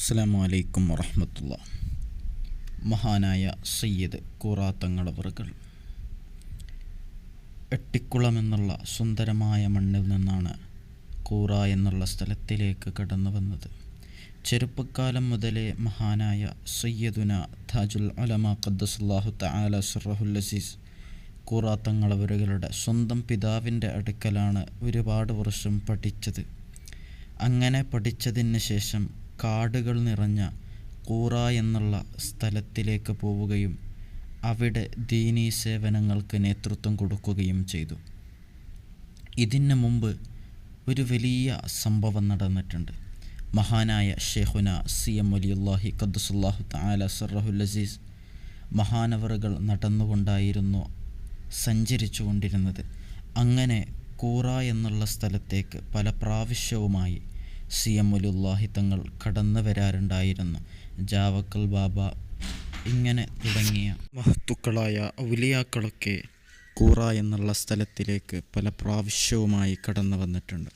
അസ്സാം വലൈക്കും വറഹമത്തുള്ള മഹാനായ സയ്യിദ് കൂറാത്തങ്ങളവറുകൾ എട്ടിക്കുളം എന്നുള്ള സുന്ദരമായ മണ്ണിൽ നിന്നാണ് കൂറ എന്നുള്ള സ്ഥലത്തിലേക്ക് കടന്നു വന്നത്. ചെറുപ്പക്കാലം മുതലേ മഹാനായ സയ്യദുന താജുൽ അലമ ഖദ്ദസുല്ലാഹു തആല സുറഹുൽ അസീസ് കൂറാത്തങ്ങളവറുകളുടെ സ്വന്തം പിതാവിന്റെ അടുക്കലാണ് ഒരുപാട് വർഷം പഠിച്ചത്. അങ്ങനെ പഠിച്ചതിന് ശേഷം കാടുകൾ നിറഞ്ഞ കൂറ എന്നുള്ള സ്ഥലത്തിലേക്ക് പോവുകയും അവിടെ ദീനീ സേവനങ്ങൾക്ക് നേതൃത്വം കൊടുക്കുകയും ചെയ്തു. ഇതിന് മുമ്പ് ഒരു വലിയ സംഭവം നടന്നിട്ടുണ്ട്. മഹാനായ ഷെഹുന സി എം അലിയുല്ലാഹി ഖദ്സുല്ലാഹു താല സറഹുൽ അസീസ് മഹാനവറുകൾ നടന്നുകൊണ്ടായിരുന്നു സഞ്ചരിച്ചു കൊണ്ടിരുന്നത് അങ്ങനെ കൂറ എന്നുള്ള സ്ഥലത്തേക്ക് പല പ്രാവശ്യവുമായി സി എം അലുല്ലാഹി തങ്ങൾ കടന്നു വരാറുണ്ടായിരുന്നു. ജാവക്കൽ ബാബ ഇങ്ങനെ തുടങ്ങിയ മഹത്തുക്കളായ ഔലിയാക്കളൊക്കെ കൂറ എന്നുള്ള സ്ഥലത്തിലേക്ക് പല പ്രാവശ്യവുമായി കടന്നു വന്നിട്ടുണ്ട്.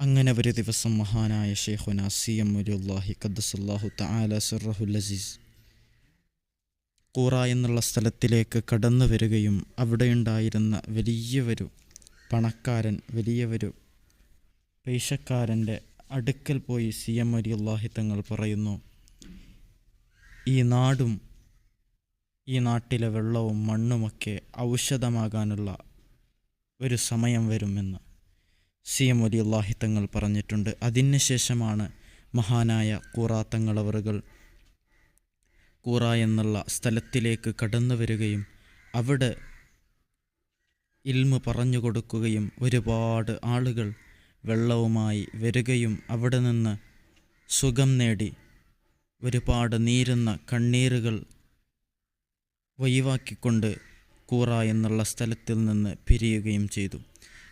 അങ്ങനെ ഒരു ദിവസം മഹാനായ ഷെയ്ഖുന സി എം അലുല്ലാഹി ഖദ്സുല്ലാഹു തആല സുറഹുൽ അസീസ് കൂറ എന്നുള്ള സ്ഥലത്തിലേക്ക് കടന്നു വരികയും അവിടെയുണ്ടായിരുന്ന വലിയൊരു പണക്കാരൻ വലിയൊരു പൈസക്കാരന്റെ അടുക്കൽ പോയി സി എം അലി അള്ളാഹി തങ്ങൾ പറയുന്നു ഈ നാടും ഈ നാട്ടിലെ വെള്ളവും മണ്ണുമൊക്കെ ഔഷധമാകാനുള്ള ഒരു സമയം വരുമെന്ന് സി എം അലി അള്ളാഹി തങ്ങൾ പറഞ്ഞിട്ടുണ്ട്. അതിന് ശേഷമാണ് മഹാനായ കൂറാത്തങ്ങളവറുകൾ കൂറ എന്നുള്ള സ്ഥലത്തിലേക്ക് കടന്നു വരികയും അവിടെ ഇൽമ് പറഞ്ഞു കൊടുക്കുകയും ഒരുപാട് ആളുകൾ വെള്ളവുമായി വരികയും അവിടെ നിന്ന് സുഖം നേടി. ഒരുപാട് നീരുന്ന കണ്ണീരുകൾ ഒഴിവാക്കിക്കൊണ്ട് കൂറ എന്നുള്ള സ്ഥലത്തിൽ നിന്ന് പിരിയുകയും ചെയ്തു.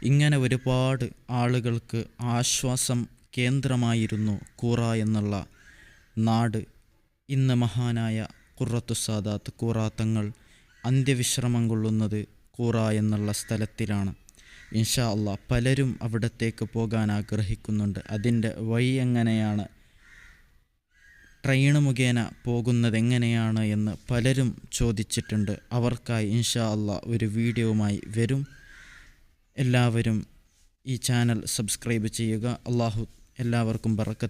ഇങ്ങനെ ഒരുപാട് ആളുകൾക്ക് ആശ്വാസം കേന്ദ്രമായിരുന്നു കൂറ എന്നുള്ള നാട്. ഇന്ന് മഹാനായ കുറത്തു സാദാത്ത് കൂറാത്തങ്ങൾ അന്ത്യവിശ്രമം കൊള്ളുന്നത് കൂറ എന്നുള്ള സ്ഥലത്തിലാണ്. ഇൻഷാ അള്ളാ പലരും അവിടത്തേക്ക് പോകാൻ ആഗ്രഹിക്കുന്നുണ്ട്. അതിന്റെ വഴി എങ്ങനെയാണ്? ട്രെയിൻ മുഖേന പോകുന്നത് എങ്ങനെയാണ് എന്ന് പലരും ചോദിച്ചിട്ടുണ്ട്. അവർക്കായി ഇൻഷാ അള്ളാ ഒരു വീഡിയോവുമായി വരും. എല്ലാവരും ഈ ചാനൽ സബ്സ്ക്രൈബ് ചെയ്യുക. അള്ളാഹു എല്ലാവർക്കും ബറക്കത്ത്